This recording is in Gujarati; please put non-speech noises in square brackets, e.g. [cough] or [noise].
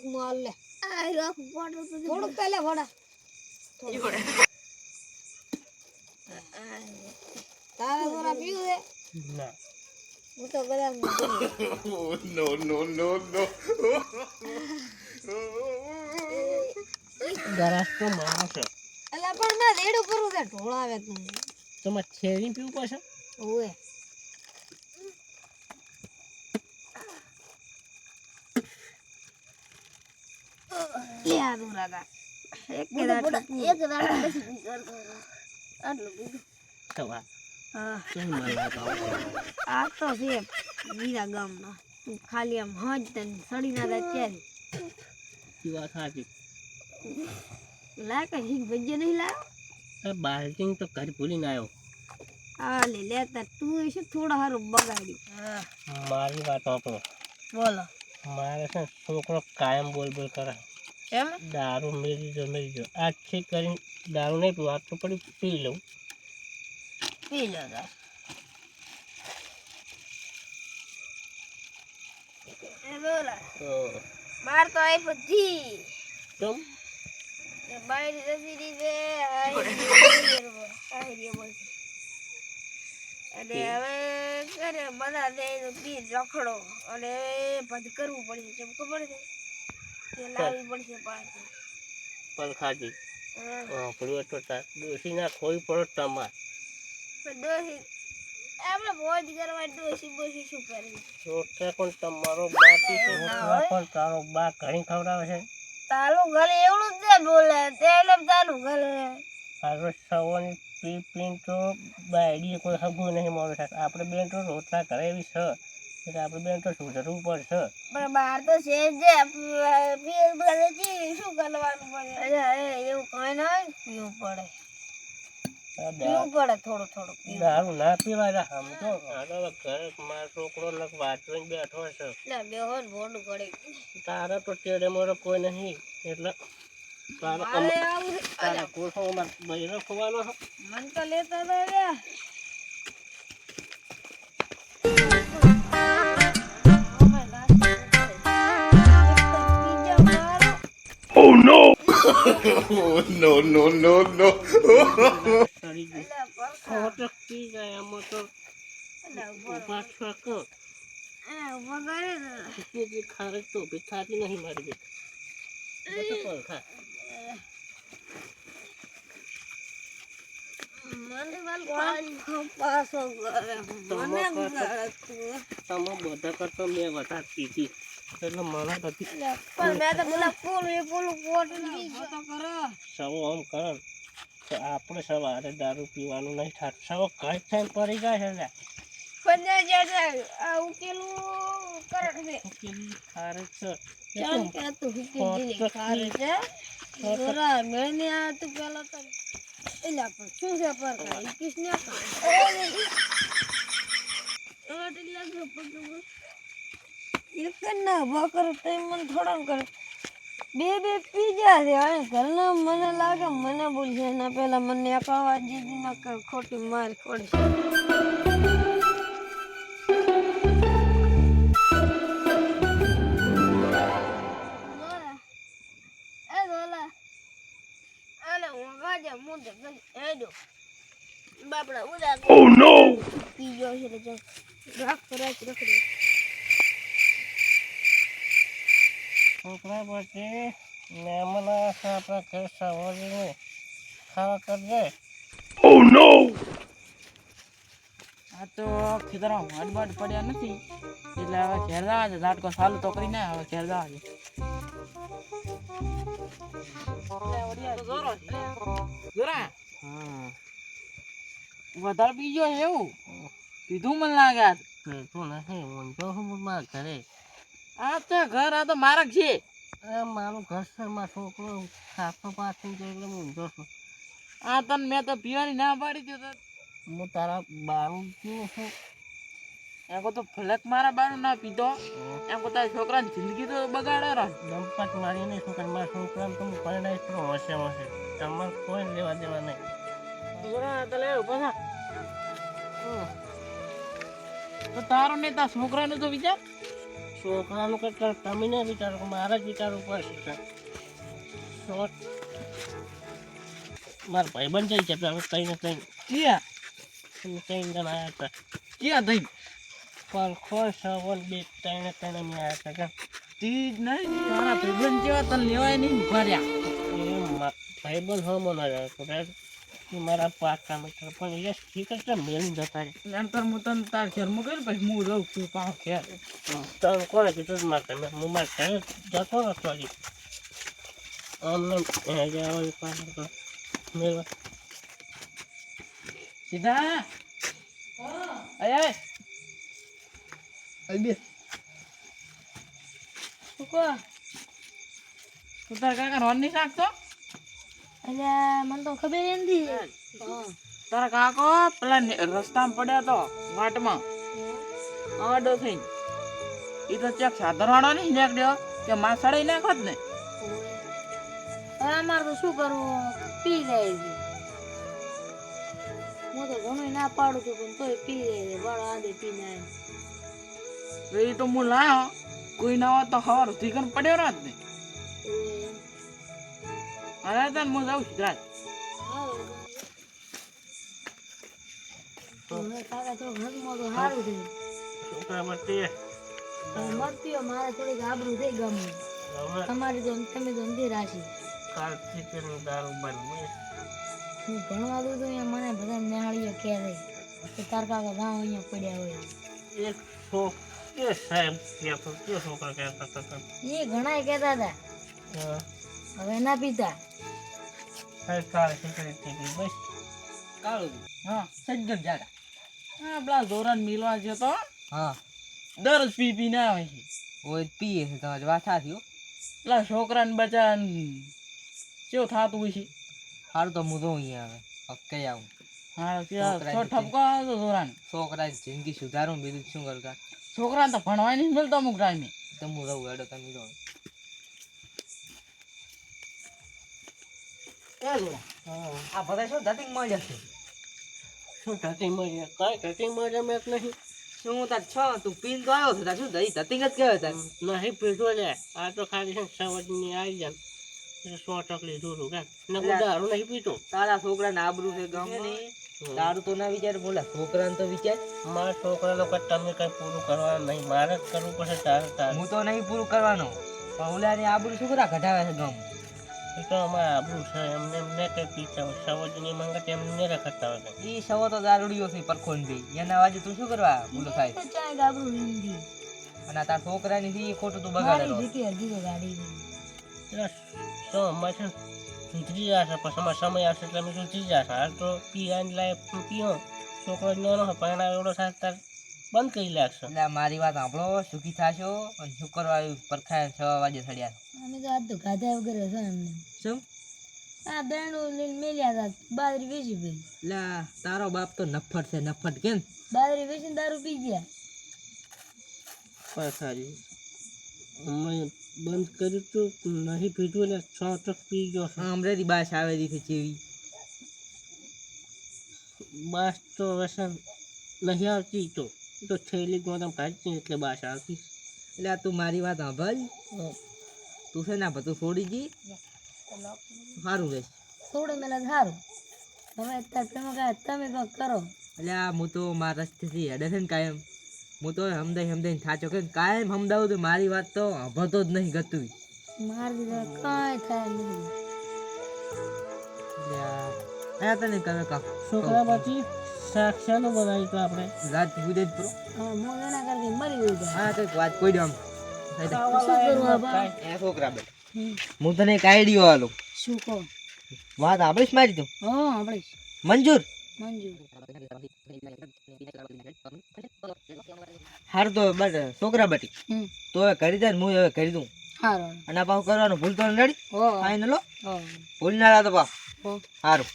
થોડુંક માલ લે આઈ રોક બોટલ તો થોડુંક પહેલે વડા. તારે થોડા પીવું છે? ના. હું તો બધા Oh, no, no, no, no. ગરાસ તો મારો છે. એટલે પણ ના રેડું કરવું છે ઢોળાવે તું. તમારે છેરી પીવું પાછા ઓએ યાર ઉરાગા એક દાડો એક દાડો પછી બીજું કરો આટલું બીજું સવા હા. કઈ મારવા તો આ તો છે વીરા ગામના. તું ખાલી આમ હજ તને સડી ના જાય ત્યારે. ઈ વાત સાચી. લાય કઈ હિંગ ભજ્ય નહીં લાયો? બાલ્ટિંગ તો ઘર ભૂલીને આવ્યો. આ લેતા તું શું થોડા હારું બગાડ્યું? મારી વાત આપણો બોલો. મારે છે છોકરો કાયમ બોલ બોલ કરે. એમ? દારૂ મેરી જો મેરી જો આજથી કરીને દારૂ નહીં પીવું આટલું પડી પી લઉં. પી લો માર તો આવી બધી કેમ? જતી આઈ [laughs] બોલ. અને હવે કરે બધા દે પી રખડો. અને ભદ કરવું પડે કેમ ખબર છે? તે પડશે પાછી. પણ ખાજી તો ડોસી ના ખોઈ પડો તમાર. પણ આપણે મોજ કરવા ડોશી બોશી શું કરવી રોટલા પણ તમારો બા રોટલા પણ તારો બા ઘણી ખવડાવે છે. તારું ઘરે એવું જ બોલે તેને તારું ઘરે હારો સવાની પી પીને તો બાયડીએ કોઈ હગું નહીં મળે આપણે બેન તો રોટલા કરે એવી છે. એટલે આપણે બેન તો સુધરવું પડશે પણ બહાર તો છે જ શું કરવાનું પડે? એવું કઈ ના હોય પીવું પડે. પીવું પડે થોડું થોડું દારૂ ના પીવાય સમજો આગળ ઘરે મારો છોકરો લગ વાંચવીને બેઠો છે એટલે બેહો ભોંડું પડી તારે તો ટેડે મોરે કોઈ નહીં. એટલે તારે. તારા છે મન તો લેતા હતા [laughs] no, no, no, no. આમાં તો ઊભા છક જે ખારક તો ઊભી થતી નહીં મારી બેટ બધું પણ ખા પાછો કરે મને તમે ગાળે તું. તમે બધા કરતો મેં વધારે પીધી એટલે મને બધી પણ મેં તો પેલા ફૂલ એ ફૂલ પી તો કરે. સવો આમ કરે. આપણે સવારે દારૂ પીવાનું નહીં થતું. સવો કઈ થઈને પડી જાય છે પંદર હજાર ઉકેલું કરટ છે. પેલી ખારક છે. એ ચાલ તો કે તું હુકી પોત જીલી તો ખારે છે. જોરા મેને આ તું પેલા તો એલા પણ શું છે પર કાઈ? કિસને એક ના ભાકર તે મન થોડા કરે બે બે પીજા ગયા છે અને ઘરના મને લાગે મને બોલશે એના પેલા મને અકળવા જીજી ના કર ખોટી માર ખોડી દોલા એ દોલા આલે ઊંઘા જા મુંડે ગઈ બાપડા ઉડા Oh, no. પી ગયો છે એટલે રાખ રાખ રખડે છોકરા પછી મહેમાન આવશે આપણા ઘર સવારીને ખાવા કરજે ઓ નો આ તો ખેતરમાં હડબડ પડ્યા નથી. એટલે હવે ઘેર જવા છે ઝાટકો ચાલુ તો કરીને હવે ઘેર જવા છે વધારે પી ગયો એવું? કીધું મને લાગે તો નથી હું મારા ઘરે આ તો ઘર આ તો મારા જ છે મારું ઘર છે મારો છોકરો સાતસો પાછું છે એટલે હું ઊંધો છું. આ તને મેં તો પીવાની ના પાડી દીધો હું તારા બારું પીવું છું. એમ તો ફલક મારા બારું ના પીધો એમ કહો તારા છોકરાની જિંદગી તો બગાડે રા દંપત મારી નહીં છોકરા મારા છોકરાને તો તો હોશે હોશે. તમારે કોઈ લેવા દેવા નહીં. છોકરા તો લે ઊભો થા તો તારો નહીં તારા છોકરાનું તો વિચાર. છોકરાનું કેટલા તમે ને વિચારો મારે જ વિચારવું પડશે શોર્ટ મારા ભાઈબંધ જઈ છે અમે કઈ ને કઈ. ક્યાં? અમે કઈ જણા આવ્યા હતા. ક્યાં થઈ? પણ ખોર સવન બે ત્રણ ત્રણ અમે આવ્યા હતા કે તીજ નહીં મારા ભાઈબંધ જેવા તને લેવાય નહીં ભર્યા ભાઈબંધ હમો આવ્યા જાય તો રે એ મારા પાકા મિત્ર પણ એ ઠીક જ મેળવી જતા એમ તો હું તને તાર ઘેર મોકલ પછી હું રહું છું પાછો ઘેર. તને કોણે કીધું મારે મેં હું મારા ઘરે જતો નતો હજી. અમને હોય પાછળ તો મેળવા સીધા? અરે અય અય બે. શું કહો? તું તારા કાકા રોન નહીં નાખતો? અલ્યા મને તો ખબર નથી. તારા કાકો પેલા રસ્તામાં પડ્યા તો વાટમાં આડો થઈને. એ તો ચેક સાધારણો નહીં નીકળ્યો કે માં સડાઈ નાખો જ ને. હવે અમારે તો શું કરવું? પી જાય છે. હું તો ઘણું ના પાડું છું પણ તોય પી જાય છે. બાળો આદે પી જાય એ તો હું લાયો કોઈ ના હોત તો હવાર સુધી પડ્યો રાત ને. અરે તને હું જાઉં છું રાત કાકા થોડું ઘરમાં તો સારું થયું છોકરા માટે હવે મત પીઓ મારે થોડીક આબરૂ થઈ ગમે હવે તમારી તો તમે તો નથી રાશી કાલથી તેનું દારૂ બનવું હું ભણવા દઉં તો અહીંયા મને બધા નિહાળીઓ કહે છે કે તાર કાકા ગામ અહીંયા પડ્યા હોય એક છોક એ સાહેબ કહેતો કે છોકરા કહેતા હતા એ ઘણા કહેતા હતા હા હવે ના પીતા કાલે શીખડી થઈ ગઈ બસ. કાળું. હા. સજ્જન જાડા. હા પેલા ધોરણ મિલવા છે તો. હા. દરરોજ પી પી ના આવે છે. ઓય પીએ છે તમારે વાથા થયો? પેલા છોકરાને બચા કેવું થતું હોય છે સારું તો હું તો અહીંયા આવે. કઈ આવું? હા છોકરા ઠપકો આવે તો ધોરણ. છોકરા જિંદગી સુધારું બીજું શું કરતા? છોકરા છોકરાને તો ભણવા નહીં મળતો અમુક ટાઈમે. તો હું રહું હેડો તમે રહો. આ બધા શું ધતિંગમાં જશે શું ટટી મળી કઈ ટટી મળી મેં નહીં. શું તાર છ? તું પીન તો આવ્યો છે શું દહીં ધતિંગ જ કહેવાય તાર? નહીં પીધો લે આ તો ખાલી છે સવારની આવી જાય સો ટકલી દૂરું કે દારૂ નહીં પીતો. તારા છોકરાને આબરું છે ગામમાં? તારું તો ના વિચાર બોલા છોકરાને તો વિચાર. મારા છોકરાનો કઈ તમે કઈ પૂરું કરવાનું નહીં. મારે જ કરવું પડશે તારે તારે. હું તો નહીં પૂરું કરવાનો. પણ ઓલાની આબરૂ શું કરા ઘટાવે છે ગામ એ તો અમારે આબરું છે એમને એમને કઈ પીતા હોય સવાજની મંગત એમને રખડતા હોય કઈ. સવો તો દારૂડિયો છે પરખોન ભાઈ એના વાજે તું શું કરવા બોલો થાય? અને તાર છોકરાની થી ખોટું તું બગાડેલો. તો અમારે છે સુધરી જશે પછી અમારે સમય આવશે એટલે અમે સુધરી જશે. હાલ તો પીવાની લાયક પીઓ છોકરો નાનો હોય પરણાવે એવડો સાથ બંધ કરી લાગશે એટલે મારી વાત આપણો સુખી થશો અને શુક્રવાર આવ્યું પરખાય છ વાગે સડ્યા. અમે તો આજ તો ગાધા વગર હશે એમને શું? આ દરણું લઈને મેલ્યા હતા બાદરી વેચી ભાઈ એટલે તારો બાપ તો નફટ છે નફટ કેમ? બાદરી વેચીને દારૂ પી ગયા. પથારી અમે બંધ કર્યું તું નહીં પીધું ને છ ટક પી ગયો અમરેથી બાસ આવેલી છે જેવી. બાસ તો વસન નહીં આવતી તો. તો થેલી ગોદામ કાઢી એટલે બાસ આવતી. એટલે આ તું મારી વાત સાંભળ. તું છે ને બધું છોડી જી. સારું રહેશે થોડું મેલા સારું તમે અત્યારે તમે કાંઈ તમે કંઈક કરો. એટલે આ હું તો મારા રસ્તેથી હેડે છે ને કાયમ. હું તો સમજાઈ સમજાઈને થાચો કે કાયમ સમજાવું તો મારી વાત તો સાંભળતો જ નહીં ગતું મારી કાંઈ થાય આયા તને કરે કાક. છોકરા પછી. શાક શાનું તો આપણે રાત ઉદે જ પ્રો હા હું એના કરતી મરી ગયું છે હા કંઈક વાત કોઈ દમ શું કરવું આ એ છોકરા બે હું તને એક આઈડિયો આલો શું કહો? વાત આપણીશ મારી તું? હા આપણે મંજૂર? મંજૂર. હારું તો બટ છોકરા બટી. હમ. તો હવે કરી દે હું હવે કરી દઉં. અને પાછું કરવાનું ભૂલતો નથી ફાઈનલો ફાઈનલ હો? ભૂલ ના તો પા હો. સારું